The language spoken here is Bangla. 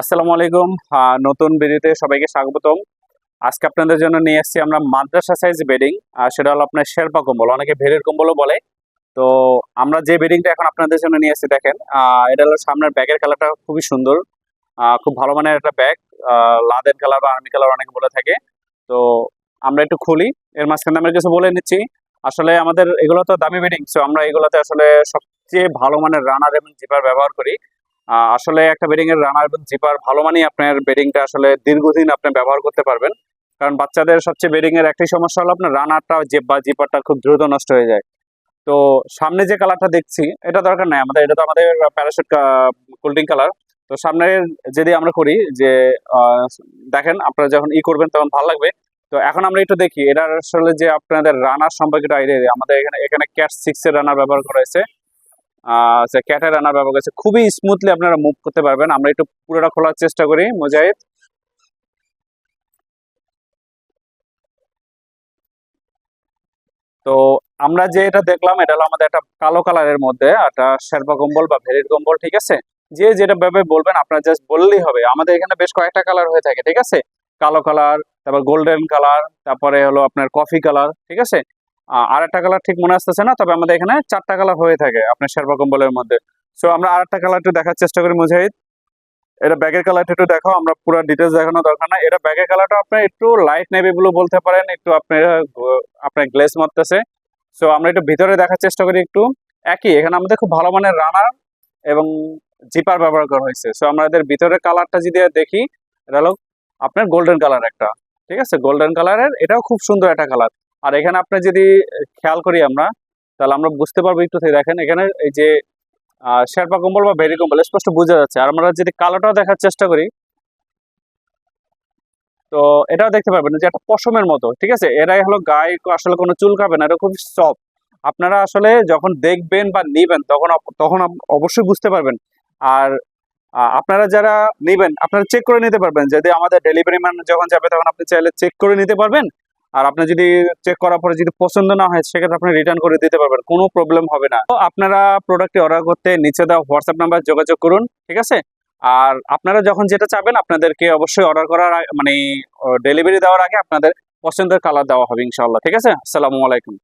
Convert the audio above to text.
আসসালামু আলাইকুম। নতুন ভিডিওতে সবাইকে স্বাগতম। আজকে আপনাদের জন্য নিয়ে এসেছি আমরা মাদ্রাসা সাইজ বেডিং আর সেটা হলো আপনার শেরপা কম্বল। অনেকে ভেড়ের কম্বলও বলে। তো আমরা যে বেডিংটা এখন আপনাদের জন্য নিয়ে এসেছি দেখেন এটা হলো সামনের ব্যাগের কালারটা খুবই সুন্দর খুব ভালো মানের একটা ব্যাগ লাদেন কালার বা আর্মি কালার অনেকে বলে থাকে। তো আমরা একটু খুলি, এর মাঝখানে আমরা কিছু বলে নিচ্ছি। আসলে আমাদের এগুলো তো দামি বেডিং সো আমরা এগুলোতে আসলে সবচেয়ে ভালো মানের রানার এবং জিপার ব্যবহার করি। আসলে একটা বেডিং এর রানার এবং জিপার ভালো মানেই আপনার বেডিংটা আসলে দীর্ঘদিন আপনি ব্যবহার করতে পারবেন। কারণ বাচ্চাদের সবচেয়ে বেডিং এর একটাই সমস্যা হলো আপনার রানারটা বা জিপারটা খুব দ্রুত নষ্ট হয়ে যায়। তো সামনে যে কালারটা দেখছি, এটা দরকার নাই। আমাদের, এটা তো আমাদের প্যারাশুট কোল্ডিং কালার তো সামনের যদি আমরা করি যে দেখেন আপনারা যখন ই করবেন তখন ভালো লাগবে। তো এখন আমরা একটু দেখি এটা আসলে যে আপনাদের রানার সম্পর্কিত আইডিয়া আমাদের এখানে এখানে ক্যাট সিক্স এর রানার ব্যবহার করা হয়েছে। ক্যাটের রানার ব্যবহার করেছে। খুবই স্মুথলি আপনারা মুভ করতে পারবেন। আমরা একটু পুরোটা খোলার চেষ্টা করি, মুজাহিদ। তো আমরা যে এটা দেখলাম, এটা হলো আমাদের একটা কালো কালারের মধ্যে, একটা শেরপা কম্বল বা ভেরির কম্বল, ঠিক আছে? যে যেটা ভাবে বলবেন, আপনারা জাস্ট বললেই হবে। আমাদের এখানে বেশ কয়েকটা কালার হয়ে থাকে, ঠিক আছে? কালো কালার তারপর গোল্ডেন কালার তারপরে হলো আপনার কফি কালার ঠিক আছে? আর একটা কালার ঠিক মনে আসতেছে না, তবে আমাদের এখানে চারটা কালার হয়ে থাকে আপনার শেরপা কম্বলের মধ্যে। সো আমরা আর একটা কালার একটু দেখার চেষ্টা করি, মুজাহিদ। এটা ব্যাগের কালারটা একটু দেখো আমরা পুরো ডিটেলস দেখানো দরকার না এটা ব্যাগের কালারটা আপনি একটু লাইট নেভি ব্লু বলতে পারেন, একটু আপনার আপনার গ্লেস মারতেছে। সো আমরা একটু ভিতরে দেখার চেষ্টা করি একটু। একই, এখানে আমাদের খুব ভালো মানের রানার এবং জিপার ব্যবহার করা হয়েছে। সো আমাদের ভিতরের কালারটা যদি দেখি, এটা হলো আপনার গোল্ডেন কালার একটা। ঠিক আছে? গোল্ডেন কালারের এটাও খুব সুন্দর একটা কালার আর এখানে আপনি যদি খেয়াল করি আমরা, তাহলে আমরা বুঝতে পারব একটু থেকে। দেখেন, এখানে এই যে শেরপা কম্বল বা ভেরি কম্বল, স্পষ্ট বোঝা যাচ্ছে। আর আমরা যদি কালোটাও দেখার চেষ্টা করি, তো এটাও দেখতে পারবেন যে একটা পশমের মতো, ঠিক আছে? এরাই হলো গায়ে আসলে কোনো চুল খাবে না এটা খুব সফট আপনারা আসলে যখন দেখবেন বা নিবেন, তখন তখন অবশ্যই বুঝতে পারবেন। আর আপনারা যারা নেবেন, আপনারা চেক করে নিতে পারবেন। যদি আমাদের ডেলিভারি ম্যান যখন যাবে, তখন আপনি চাইলে চেক করে নিতে পারবেন। আর আপনি যদি চেক করার পরে যদি পছন্দ না হয়, সেক্ষেত্রে আপনি রিটার্ন করে দিতে পারবেন, কোনো প্রবলেম হবে না। তো আপনারা প্রোডাক্টটি অর্ডার করতে নিচে দেওয়া হোয়াটসঅ্যাপ নাম্বার যোগাযোগ করুন, ঠিক আছে? আর আপনারা যখন যেটা চাবেন, আপনাদেরকে অবশ্যই অর্ডার করার মানে ডেলিভারি দেওয়ার আগে আপনাদের পছন্দের কালার দেওয়া হবে ইনশাল্লাহ ঠিক আছে? আসসালামু আলাইকুম।